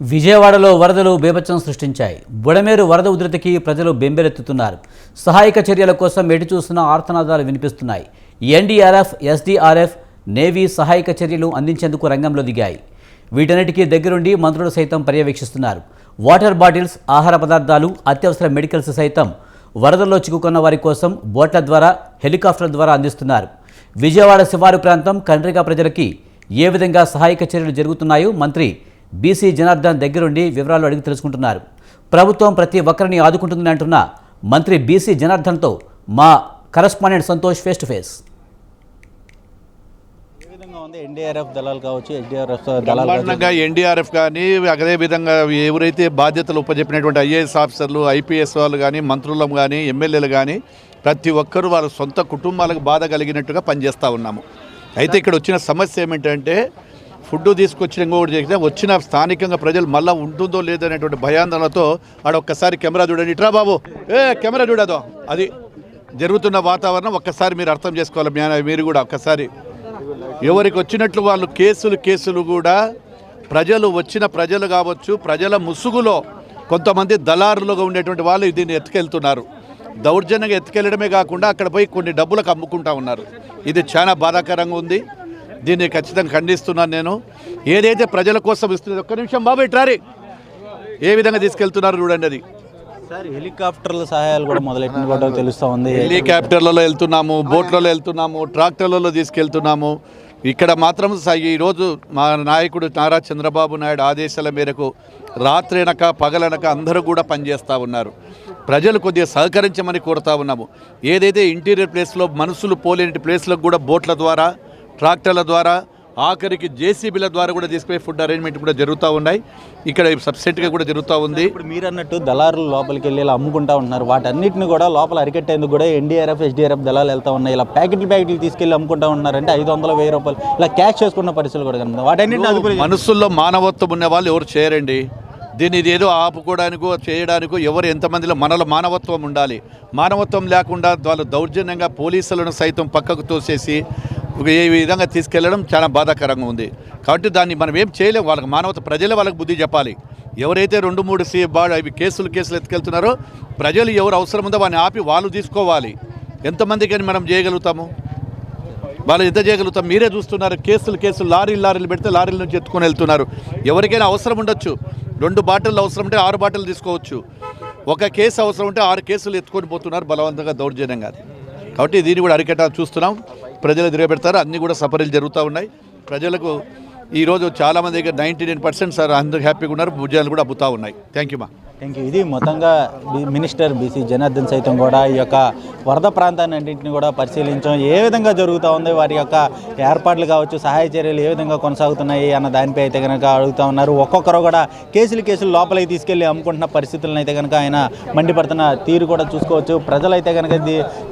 విజయవాడలో వరదలు బీభత్సం సృష్టించాయి. బుడమేరు వరద ఉధృతికి ప్రజలు బెంబెలెత్తుతున్నారు. సహాయక చర్యల కోసం ఎటు చూస్తున్న ఆర్తనాదాలు వినిపిస్తున్నాయి. ఎన్డీఆర్ఎఫ్ ఎస్డీఆర్ఎఫ్ నేవీ సహాయక చర్యలు అందించేందుకు రంగంలో దిగాయి. వీటన్నిటికీ దగ్గరుండి మంత్రులు సైతం పర్యవేక్షిస్తున్నారు. వాటర్ బాటిల్స్ ఆహార పదార్థాలు అత్యవసర మెడికల్స్ సైతం వరదల్లో చిక్కుకున్న వారి కోసం బోట్ల ద్వారా హెలికాప్టర్ల ద్వారా అందిస్తున్నారు. విజయవాడ శివారు ప్రాంతం కండ్రిగా ప్రజలకి ఏ విధంగా సహాయక చర్యలు జరుగుతున్నాయో మంత్రి బీసీ జనార్దన్ దగ్గరుండి వివరాలు అడిగి తెలుసుకుంటున్నారు. ప్రభుత్వం ప్రతి ఒక్కరిని ఆదుకుంటుందని అంటున్న మంత్రి బీసీ జనార్దన్తో మా correspondent Santosh face to face. ఏ విధంగా ఉంది? ఎన్డీఆర్ఎఫ్ దళాలు కావచ్చు ఎన్డీఆర్ఎఫ్ ఎన్డీఆర్ఎఫ్ కానీ అదే విధంగా ఎవరైతే బాధ్యతలు ఉపజెప్పినటువంటి ఐఏఎస్ ఆఫీసర్లు ఐపీఎస్ వాళ్ళు కానీ మంత్రులం కానీ ఎమ్మెల్యేలు కానీ ప్రతి ఒక్కరూ వాళ్ళ సొంత కుటుంబాలకు బాధ కలిగినట్టుగా పనిచేస్తూ ఉన్నాము. అయితే ఇక్కడ వచ్చిన సమస్య ఏమిటంటే ఫుడ్ తీసుకొచ్చిన ఇంకొకటి చేస్తే వచ్చిన స్థానికంగా ప్రజలు మళ్ళీ ఉంటుందో లేదనేటువంటి భయాందోళనతో ఆడ ఒక్కసారి కెమెరా చూడండి. ఇట్రా బాబు. ఏ కెమెరా చూడదో. అది జరుగుతున్న వాతావరణం ఒక్కసారి మీరు అర్థం చేసుకోవాలి మీరు కూడా ఒక్కసారి. ఎవరికి వచ్చినట్లు వాళ్ళు కేసులు కేసులు కూడా ప్రజలు వచ్చిన ప్రజలు కావచ్చు ప్రజల ముసుగులో కొంతమంది దళారులుగా ఉండేటువంటి వాళ్ళు దీన్ని ఎత్తుకెళ్తున్నారు. దౌర్జన్యంగా ఎత్తుకెళ్ళడమే కాకుండా అక్కడ పోయి కొన్ని డబ్బులకు అమ్ముకుంటా ఉన్నారు. ఇది చాలా బాధాకరంగా ఉంది. దీన్ని ఖచ్చితంగా ఖండిస్తున్నాను నేను. ఏదైతే ప్రజల కోసం ఇస్తున్నది ఒక్క నిమిషం బాబు ఇట్రారి ఏ విధంగా తీసుకెళ్తున్నారు చూడండి అది. సార్ హెలికాప్టర్ల సహాయాలు కూడా మొదలెట్టిన కూడా తెలుస్తూ ఉంది. హెలికాప్టర్లలో వెళ్తున్నాము బోట్లలో వెళ్తున్నాము ట్రాక్టర్లలో తీసుకెళ్తున్నాము. ఇక్కడ మాత్రం ఈరోజు మా నాయకుడు నారా చంద్రబాబు నాయుడు ఆదేశాల మేరకు రాత్రినక పగలనక అందరూ కూడా పనిచేస్తూ ఉన్నారు. ప్రజలు కొద్దిగా సహకరించమని కోరుతా ఉన్నాము. ఏదైతే ఇంటీరియర్ ప్లేస్లో మనుషులు పోలేని ప్లేస్లకు కూడా బోట్ల ద్వారా ట్రాక్టర్ల ద్వారా ఆఖరికి జేసీబీల ద్వారా కూడా తీసుకుపోయి ఫుడ్ అరేంజ్మెంట్ కూడా జరుగుతూ ఉన్నాయి. ఇక్కడ సబ్సిడీగా కూడా జరుగుతూ ఉంది. ఇప్పుడు మీరు అన్నట్టు దళారులు లోపలికి వెళ్ళి ఇలా అమ్ముకుంటా ఉంటున్నారు. వాటన్నిటిని కూడా లోపల అరికట్టేందుకు కూడా ఎన్డీఆర్ఎఫ్ ఎస్డీఆర్ఎఫ్ దళాలు వెళ్తా ఉన్నాయి. ఇలా ప్యాకెట్లు ప్యాకెట్లు తీసుకెళ్ళి అమ్ముకుంటా ఉన్నారంటే ఐదు వందల వెయ్యి రూపాయలు ఇలా క్యాష్ చేసుకున్న పరిస్థితులు కూడా కనబడుతుంది వాటన్నిటిని మనసుల్లో మానవత్వం ఉన్న వాళ్ళు ఎవరు చేయరండి? దీన్ని ఇది ఏదో ఆపుకోవడానికో చేయడానికో ఎవరు ఎంతమందిలో మనలో మానవత్వం ఉండాలి. మానవత్వం లేకుండా వాళ్ళు దౌర్జన్యంగా పోలీసులను సైతం పక్కకు తోసేసి ఈ విధంగా తీసుకెళ్ళడం చాలా బాధాకరంగా ఉంది. కాబట్టి దాన్ని మనం ఏం చేయలేం. వాళ్ళకి మానవత ప్రజలే వాళ్ళకి బుద్ధి చెప్పాలి. ఎవరైతే రెండు మూడు సీ బాగా అవి కేసులు కేసులు ఎత్తుకెళ్తున్నారో ప్రజలు ఎవరు అవసరం ఉందో వాడిని ఆపి వాళ్ళు తీసుకోవాలి. ఎంతమందికని మనం చేయగలుగుతాము? వాళ్ళు ఎంత చేయగలుగుతాం? మీరే చూస్తున్నారు. కేసులు కేసులు లారీలు లారీలు పెడితే లారీల నుంచి ఎత్తుకొని వెళ్తున్నారు. ఎవరికైనా అవసరం ఉండొచ్చు. రెండు బాటిల్ అవసరం ఉంటే ఆరు బాటిల్ తీసుకోవచ్చు. ఒక కేసు అవసరం ఉంటే ఆరు కేసులు ఎత్తుకొని పోతున్నారు బలవంతంగా దౌర్జన్యంగా. కాబట్టి దీన్ని కూడా అరికట్ట చూస్తున్నాం. ప్రజలు తిరగబెడతారు అన్నీ కూడా సఫరీలు జరుగుతూ ఉన్నాయి. ప్రజలకు ఈరోజు చాలామంది దగ్గర నైంటీ నైన్ పర్సెంట్ సార్ అందరూ హ్యాపీగా ఉన్నారు. భుజాలు కూడా అబ్బుతూ ఉన్నాయి. థ్యాంక్ యూ మా. థ్యాంక్ యూ ఇది మొత్తంగా బి- మినిస్టర్ బీసీ జనార్దన్ సైతం కూడా ఈ యొక్క వరద ప్రాంతాన్ని అన్నింటిని కూడా పరిశీలించడం ఏ విధంగా జరుగుతూ ఉంది? వారి యొక్క ఏర్పాట్లు కావచ్చు సహాయ చర్యలు ఏ విధంగా కొనసాగుతున్నాయి అన్న దానిపై అయితే కనుక అడుగుతూ ఉన్నారు. ఒక్కొక్కరు కూడా కేసులు కేసులు లోపలికి తీసుకెళ్ళి అమ్ముకుంటున్న పరిస్థితులను అయితే కనుక ఆయన మండిపడుతున్న తీరు కూడా చూసుకోవచ్చు. ప్రజలైతే కనుక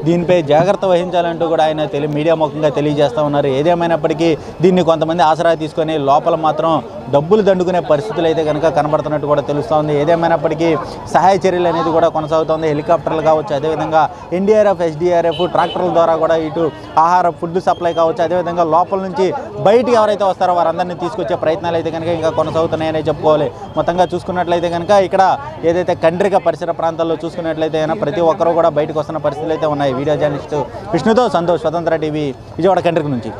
దీనిపై జాగ్రత్త వహించాలంటూ కూడా ఆయన తెలి మీడియా ముఖంగా తెలియజేస్తూ ఉన్నారు. ఏదేమైనప్పటికీ దీన్ని కొంతమంది ఆసరా తీసుకొని లోపల మాత్రం డబ్బులు దండుకునే పరిస్థితులు అయితే కనుక కనబడుతున్నట్టు కూడా తెలుస్తోంది. ఏదేమైనప్పటికీ సహాయ చర్యలు అనేది కూడా కొనసాగుతోంది. హెలికాప్టర్లు కావచ్చు అదేవిధంగా ఎన్డీఆర్ఎఫ్ ఎస్డీఆర్ఎఫ్ ట్రాక్టర్ల ద్వారా కూడా ఇటు ఆహార ఫుడ్ సప్లై కావచ్చు అదేవిధంగా లోపల నుంచి బయటికి ఎవరైతే వస్తారో వారందరినీ తీసుకొచ్చే ప్రయత్నాలు అయితే కనుక ఇంకా కొనసాగుతున్నాయనే చెప్పుకోవాలి. మొత్తంగా చూసుకున్నట్లయితే కనుక ఇక్కడ ఏదైతే కండ్రిక పరిసర ప్రాంతాల్లో చూసుకున్నట్లయితే కనుక ప్రతి ఒక్కరూ కూడా బయటకు వస్తున్న పరిస్థితులు అయితే ఉన్నాయి. వీడియో జర్నలిస్ట్ విష్ణుతో సంతోష్ స్వతంత్ర టీవీ విజయవాడ కండ్రిక నుంచి.